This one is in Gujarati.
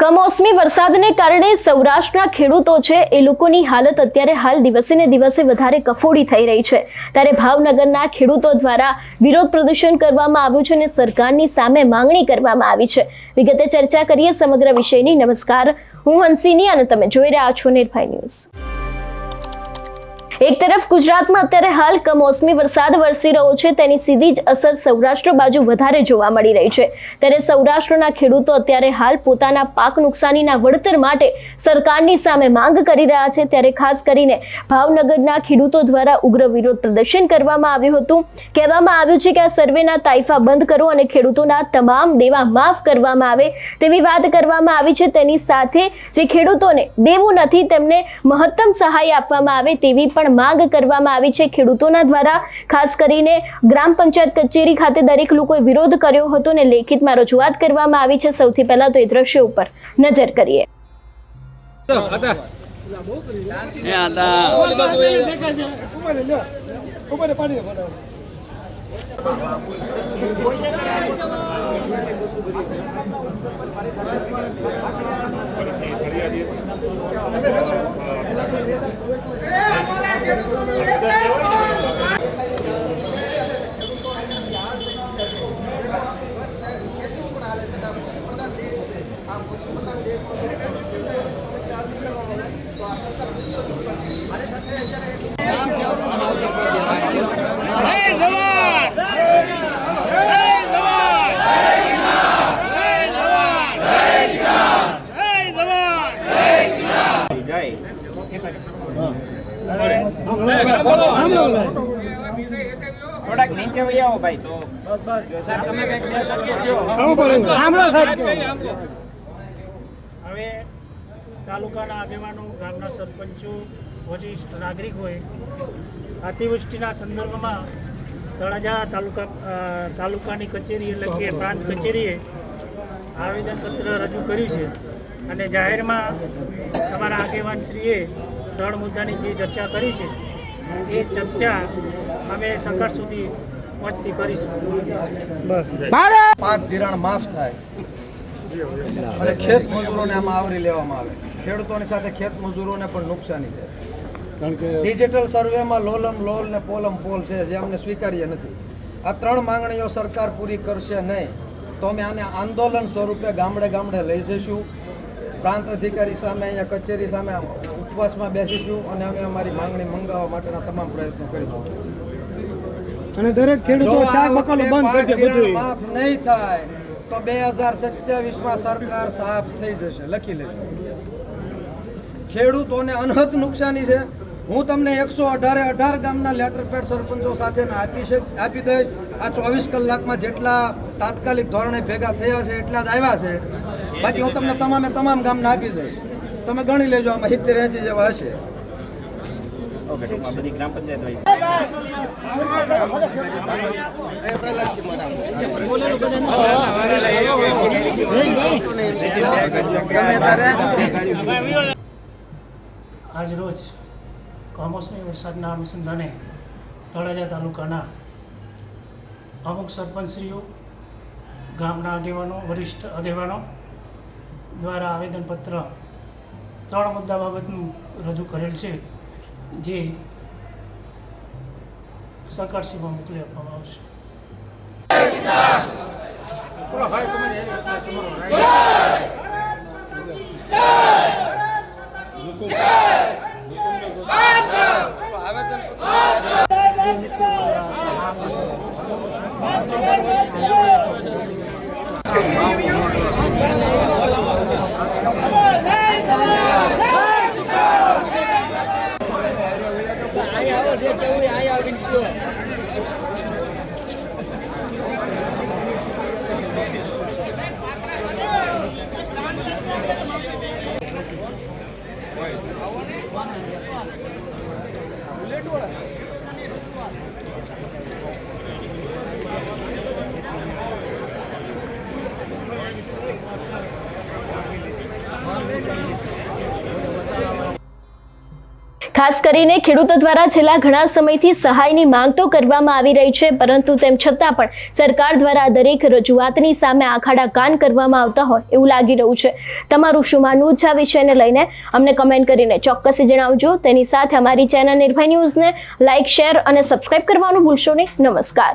કમોસમી વરસાદને કારણે સૌરાષ્ટ્રના ખેડૂતો છે, એ લોકોની હાલત અત્યારે હાલ દિવસે ને દિવસે વધારે કફોડી થઈ રહી છે. ત્યારે ભાવનગરના ખેડૂતો દ્વારા વિરોધ પ્રદર્શન કરવામાં આવ્યું છે અને સરકારની સામે માંગણી કરવામાં આવી છે. વિગતે ચર્ચા કરીએ સમગ્ર વિષયની. નમસ્કાર. હું હંસિની અને તમે જોઈ રહ્યા છો નિર્ભય ન્યૂઝ. એક તરફ ગુજરાતમાં અત્યારે હાલ કમોસમી વરસાદ વરસી રહ્યો છે, તેની સીધી જ અસર સૌરાષ્ટ્ર બાજુ વધારે જોવા મળી રહી છે. ત્યારે સૌરાષ્ટ્રના ખેડૂતો અત્યારે હાલ પોતાના પાક નુકસાનીના વળતર માટે સરકારની સામે માંગ કરી રહ્યા છે. ત્યારે ખાસ કરીને ભાવનગરના ખેડૂતો દ્વારા ઉગ્ર વિરોધ પ્રદર્શન કરવામાં આવ્યું હતું. કહેવામાં આવ્યું છે કે આ સર્વેના તાઇફા બંધ કરો અને ખેડૂતોના તમામ દેવા માફ કરવામાં આવે તેવી વાત કરવામાં આવી છે. તેની સાથે જે ખેડૂતોને દેવું નથી, તેમને મહત્તમ સહાય આપવામાં આવે તેવી પણ માંગ કરવામાં આવી છે. ખેડૂતોના દ્વારા ખાસ કરીને ગ્રામ પંચાયત કચેરી ખાતે દરેક લોકોએ વિરોધ કર્યો હતો અને લેખિતમાં રજૂઆત કરવામાં આવી છે. સૌથી પહેલા તો એ દ્રશ્ય ઉપર નજર કરીએ. એ હતા થોડાક નીચે વહી આવો ભાઈ. તો હવે તાલુકાના આગેવાનો ગામના સરપંચો વરિષ્ઠ નાગરિકોએ અતિવૃષ્ટિના સંદર્ભમાં તળાજા તાલુકા તાલુકાની કચેરી એટલે કે પ્રાંત કચેરીએ આવેદનપત્ર રજૂ કર્યું છે. અને જાહેરમાં તમારા આગેવાનશ્રીએ ત્રણ મુદ્દાની જે ચર્ચા કરી છે એ ચર્ચા અમે સરકાર સુધી પહોંચતી કરીશું. પાક ધિરાણ માફ થાય. અને ખેત મજૂરોને આમાં આવરી લેવામાં આવે. ખેડૂતોની સાથે ખેત મજૂરોને પણ નુકસાની છે. કારણ કે ડિજિટલ સર્વેમાં લોલમ લોલ ને પોલમ પોલ છે જે અમને સ્વીકાર્ય નથી. આ ત્રણ માંગણીઓ સરકાર પૂરી કરશે નહીં. તો અમે આને આંદોલન સ્વરૂપે ગામડે ગામડે લઈ જઈશું. પ્રાંત અધિકારી સામે અહીંયા કચેરી સામે ઉપવાસમાં બેસીશું અને અમે અમારી માંગણી મંગાવવા માટેના તમામ પ્રયત્નો કરીશું. અને દરેક જો આ વખતે પાક બધું માફ નહીં થાય તો બે હજાર સરકાર સાફ થઈ જશે. લખી લેજો. ખેડૂતોને અનહદ નુકસાની છે. હું તમને એકસો અઢારે અઢાર ગામના લેટર પેડ સરપંચો સાથે આપી છે આપી દઈશ. આ ચોવીસ કલાકમાં જેટલા તાત્કાલિક ધોરણે ભેગા થયા છે એટલા જ આવ્યા છે. બાકી હું તમને તમામે તમામ ગામના આપી દઈશ. તમે ગણી લેજો આમાં સિત્તેર એસી જેવા હશે. ઓકે ટૂંકમાં બધી ગ્રામ પંચાયત વહી આજ રોજ કમોસમી વરસાદના અનુસંધાને તળાજા તાલુકાના અમુક સરપંચશ્રીઓ ગામના આગેવાનો વરિષ્ઠ આગેવાનો દ્વારા આવેદનપત્ર ત્રણ મુદ્દા બાબતનું રજૂ કરેલ છે જે સરકાર સેવા મોકલી આપવામાં આવશે. Yeah! Thank you. ખાસ કરીને ખેડૂતો દ્વારા છેલ્લા ઘણા સમયથી સહાયની માંગ તો કરવામાં આવી રહી છે, પરંતુ તેમ છતાં પણ સરકાર દ્વારા દરેક રજૂઆતની સામે આખાડા કાન કરવામાં આવતા હોય એવું લાગી રહ્યું છે. તમારું શું માનવું છે આ વિષયને લઈને? અમને કમેન્ટ કરીને ચોક્કસ જણાવજો. તેની સાથે અમારી ચેનલ નિર્ભય ન્યૂઝને લાઇક શેર અને સબસ્ક્રાઇબ કરવાનું ભૂલશો નહીં. નમસ્કાર.